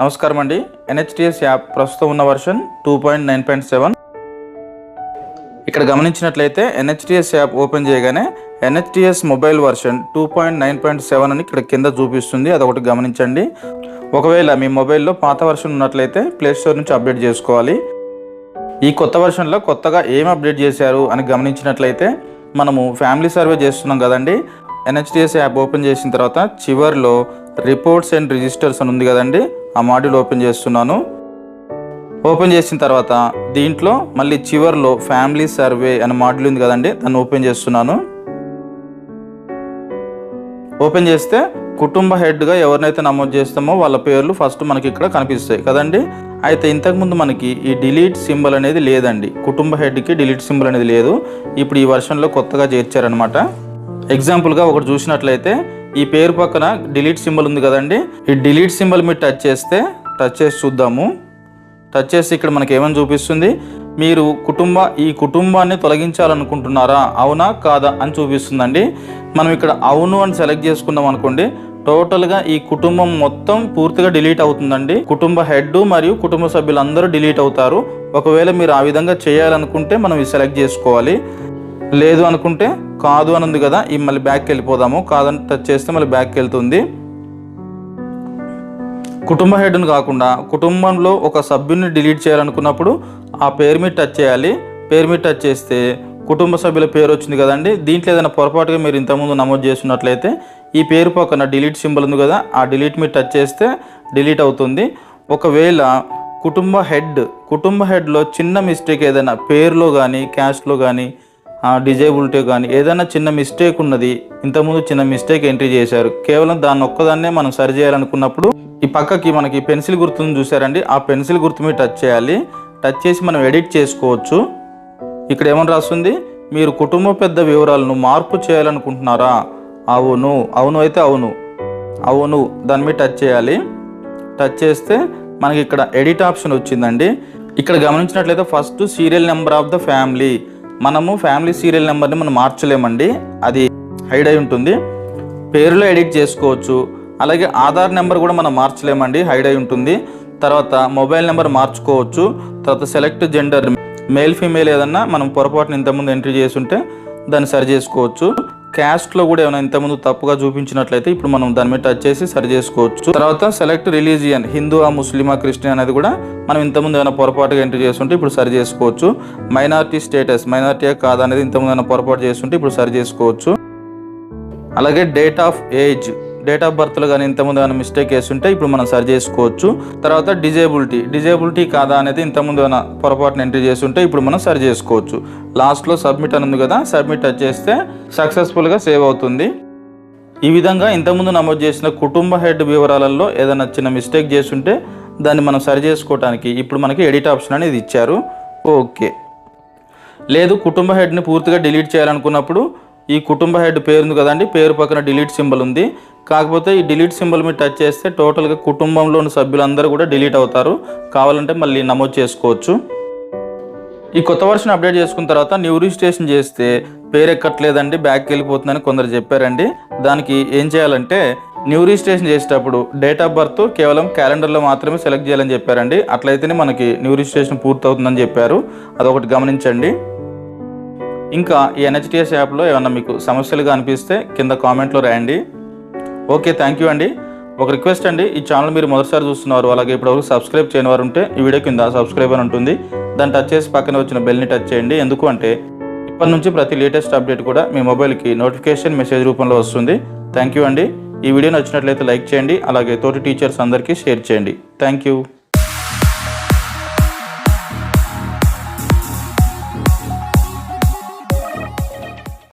నమస్కారం అండి. ఎన్హెచ్టిఎస్ యాప్ ప్రస్తుతం ఉన్న version two point nine point seven ఇక్కడ గమనించినట్లయితే ఎన్హెచ్టిఎస్ యాప్ ఓపెన్ చేయగానే NHTS mobile version two point nine point seven అని ఇక్కడ కింద చూపిస్తుంది. అదొకటి గమనించండి. ఒకవేళ మీ మొబైల్లో పాత వర్షన్ ఉన్నట్లయితే ప్లేస్టోర్ నుంచి అప్డేట్ చేసుకోవాలి. ఈ కొత్త వర్షన్లో కొత్తగా ఏం అప్డేట్ చేశారు అని గమనించినట్లయితే మనము ఫ్యామిలీ సర్వే చేస్తున్నాం కదండి. ఎన్హెచ్డిఎస్ యాప్ ఓపెన్ చేసిన తర్వాత చివర్లో రిపోర్ట్స్ అండ్ రిజిస్టర్స్ అని ఉంది కదండి. ఆ మాడ్యూల్ ఓపెన్ చేస్తున్నాను. ఓపెన్ చేసిన తర్వాత దీంట్లో మళ్ళీ చివర్లో ఫ్యామిలీ సర్వే అనే మాడ్యూల్ ఉంది కదండి. దాన్ని ఓపెన్ చేస్తున్నాను. ఓపెన్ చేస్తే కుటుంబ హెడ్గా ఎవరినైతే నమోదు చేస్తామో వాళ్ళ పేర్లు ఫస్ట్ మనకి ఇక్కడ కనిపిస్తాయి కదండి. అయితే ఇంతకుముందు మనకి ఈ డిలీట్ సింబల్ అనేది లేదండి. కుటుంబ హెడ్కి డిలీట్ సింబల్ అనేది లేదు. ఇప్పుడు ఈ వర్షన్లో కొత్తగా చేర్చారనమాట ఎగ్జాంపుల్గా ఒకటి చూసినట్లయితే ఈ పేరు పక్కన డిలీట్ సింబల్ ఉంది కదండి. ఈ డిలీట్ సింబల్ మీరు టచ్ చేస్తే టచ్ చేసి చూద్దాము. టచ్ చేసి ఇక్కడ మనకి ఏమని చూపిస్తుంది? మీరు కుటుంబ ఈ కుటుంబాన్ని తొలగించాలనుకుంటున్నారా? అవునా కాదా అని చూపిస్తుందండి. మనం ఇక్కడ అవును అని సెలెక్ట్ చేసుకున్నాం అనుకోండి. టోటల్గా ఈ కుటుంబం మొత్తం పూర్తిగా డిలీట్ అవుతుందండి. కుటుంబ హెడ్ మరియు కుటుంబ సభ్యులందరూ డిలీట్ అవుతారు. ఒకవేళ మీరు ఆ విధంగా చేయాలనుకుంటే మనం ఇది సెలెక్ట్ చేసుకోవాలి. లేదు అనుకుంటే కాదు అని ఉంది కదా ఈ మళ్ళీ బ్యాక్కి వెళ్ళిపోదాము. కాదని టచ్ చేస్తే మళ్ళీ బ్యాక్కి వెళ్తుంది. కుటుంబ హెడ్ను కాకుండా కుటుంబంలో ఒక సభ్యుని డిలీట్ చేయాలనుకున్నప్పుడు ఆ పేరు మీద టచ్ చేయాలి. పేరు మీద టచ్ చేస్తే కుటుంబ సభ్యుల పేరు వచ్చింది కదండి. దీంట్లో ఏదైనా పొరపాటుగా మీరు ఇంతకుముందు నమోదు చేసినట్లయితే ఈ పేరు పక్కన డిలీట్ సింబల్ ఉంది కదా ఆ డిలీట్ మీద టచ్ చేస్తే డిలీట్ అవుతుంది. ఒకవేళ కుటుంబ హెడ్ కుటుంబ హెడ్లో చిన్న మిస్టేక్ ఏదైనా పేరులో కానీ క్యాష్లో కానీ డిజేబిలిటీ కానీ ఏదైనా చిన్న మిస్టేక్ ఉన్నది ఇంతకుముందు చిన్న మిస్టేక్ ఎంట్రీ చేశారు. కేవలం దాన్ని ఒక్కదాన్నే మనం సరి చేయాలనుకున్నప్పుడు ఈ పక్కకి మనకి పెన్సిల్ గుర్తును చూసారండి ఆ పెన్సిల్ గుర్తు మీద టచ్ చేయాలి. టచ్ చేసి మనం ఎడిట్ చేసుకోవచ్చు. ఇక్కడ ఏమని రాస్తుంది? మీరు కుటుంబ పెద్ద వివరాలను మార్పు చేయాలనుకుంటున్నారా? అవును. అవును అయితే అవును. అవును. దాని మీద టచ్ చేయాలి. టచ్ చేస్తే మనకి ఇక్కడ ఎడిట్ ఆప్షన్ వచ్చిందండి. ఇక్కడ గమనించినట్లయితే first serial number of the family. మనము ఫ్యామిలీ సీరియల్ నెంబర్ని మనం మార్చలేమండి. అది హైడ్ అయి ఉంటుంది. పేరులో ఎడిట్ చేసుకోవచ్చు. అలాగే ఆధార్ నెంబర్ కూడా మనం మార్చలేమండి. హైడ్ అయి ఉంటుంది. తర్వాత మొబైల్ నెంబర్ మార్చుకోవచ్చు. తర్వాత సెలెక్ట్ జెండర్ మేల్ ఫీమేల్ ఏదన్నా మనం పొరపాటున ఇంతకుముందు ఎంట్రీ చేసి ఉంటే దాన్ని సరి చేసుకోవచ్చు. క్యాస్ట్లో కూడా ఏమైనా ఇంతకుముందు తప్పుగా చూపించినట్లయితే ఇప్పుడు మనం దాని మీద టచ్ చేసి సరి చేసుకోవచ్చు. తర్వాత సెలెక్ట్ రిలీజియన్ హిందూ ఆ ముస్లిమా క్రిస్టియన్ అనేది కూడా మనం ఇంతకుముందు ఏమైనా పొరపాటుగా ఎంట్రీ చేస్తుంటే ఇప్పుడు సరి చేసుకోవచ్చు. మైనారిటీ స్టేటస్ మైనారిటీ కాదనేది అనేది ఇంతకుముందు ఏమైనా పొరపాటు చేస్తుంటే ఇప్పుడు సరి చేసుకోవచ్చు. అలాగే date of age date of బర్త్లో కానీ ఇంతకుముందు కానీ మిస్టేక్ ఉంటే ఇప్పుడు మనం సరి చేసుకోవచ్చు. తర్వాత డిజేబిలిటీ డిజేబిలిటీ కాదా అనేది ఇంతకుముందు ఏమైనా పొరపాటున ఎంట్రీ ఉంటే ఇప్పుడు మనం సరి చేసుకోవచ్చు. లాస్ట్లో సబ్మిట్ అని ఉంది కదా సబ్మిట్ టచ్ చేస్తే సక్సెస్ఫుల్గా సేవ్ అవుతుంది. ఈ విధంగా ఇంతకుముందు నమోదు చేసిన కుటుంబ హెడ్ వివరాలలో ఏదైనా చిన్న మిస్టేక్ చేస్తుంటే దాన్ని మనం సరి చేసుకోవడానికి ఇప్పుడు మనకి ఎడిట్ ఆప్షన్ అనేది ఇచ్చారు. ఓకే. లేదు కుటుంబ హెడ్ని పూర్తిగా డిలీట్ చేయాలనుకున్నప్పుడు ఈ కుటుంబ హెడ్ పేరు ఉంది కదండి పేరు పక్కన డిలీట్ సింబల్ ఉంది. కాకపోతే ఈ డిలీట్ సింబల్ మీద టచ్ చేస్తే టోటల్గా కుటుంబంలోని సభ్యులందరూ కూడా డిలీట్ అవుతారు. కావాలంటే మళ్ళీ నమోదు చేసుకోవచ్చు. ఈ కొత్త వర్షన్ అప్డేట్ చేసుకున్న తర్వాత న్యూ రిజిస్ట్రేషన్ చేస్తే పేరు ఎక్కట్లేదండి బ్యాక్కి వెళ్ళిపోతుందని కొందరు చెప్పారండి. దానికి ఏం చేయాలంటే న్యూ రిజిస్ట్రేషన్ చేసేటప్పుడు డేట్ ఆఫ్ బర్త్ కేవలం క్యాలెండర్లో మాత్రమే సెలెక్ట్ చేయాలని చెప్పారండి. అట్లయితేనే మనకి న్యూ రిజిస్ట్రేషన్ పూర్తవుతుందని చెప్పారు. అదొకటి గమనించండి. ఇంకా ఈ ఎన్హెచ్టిఎస్ యాప్లో ఏమైనా మీకు సమస్యలుగా అనిపిస్తే కింద కామెంట్లో రాయండి. ఓకే థ్యాంక్ యూ అండి. ఒక రిక్వెస్ట్ అండి ఈ ఛానల్ మీరు మొదటిసారి చూస్తున్నారు అలాగే ఇప్పటివరకు సబ్స్క్రైబ్ చేయని వారు ఉంటే ఈ వీడియో కింద సబ్స్క్రైబ్ అని ఉంటుంది. దాన్ని టచ్ చేసి పక్కన వచ్చిన బెల్ని టచ్ చేయండి. ఎందుకు అంటే ఇప్పటి నుంచి ప్రతి లేటెస్ట్ అప్డేట్ కూడా మీ మొబైల్కి నోటిఫికేషన్ మెసేజ్ రూపంలో వస్తుంది. థ్యాంక్ యూ అండి. ఈ వీడియో నచ్చినట్లయితే లైక్ చేయండి అలాగే తోటి టీచర్స్ అందరికీ షేర్ చేయండి. Thank you.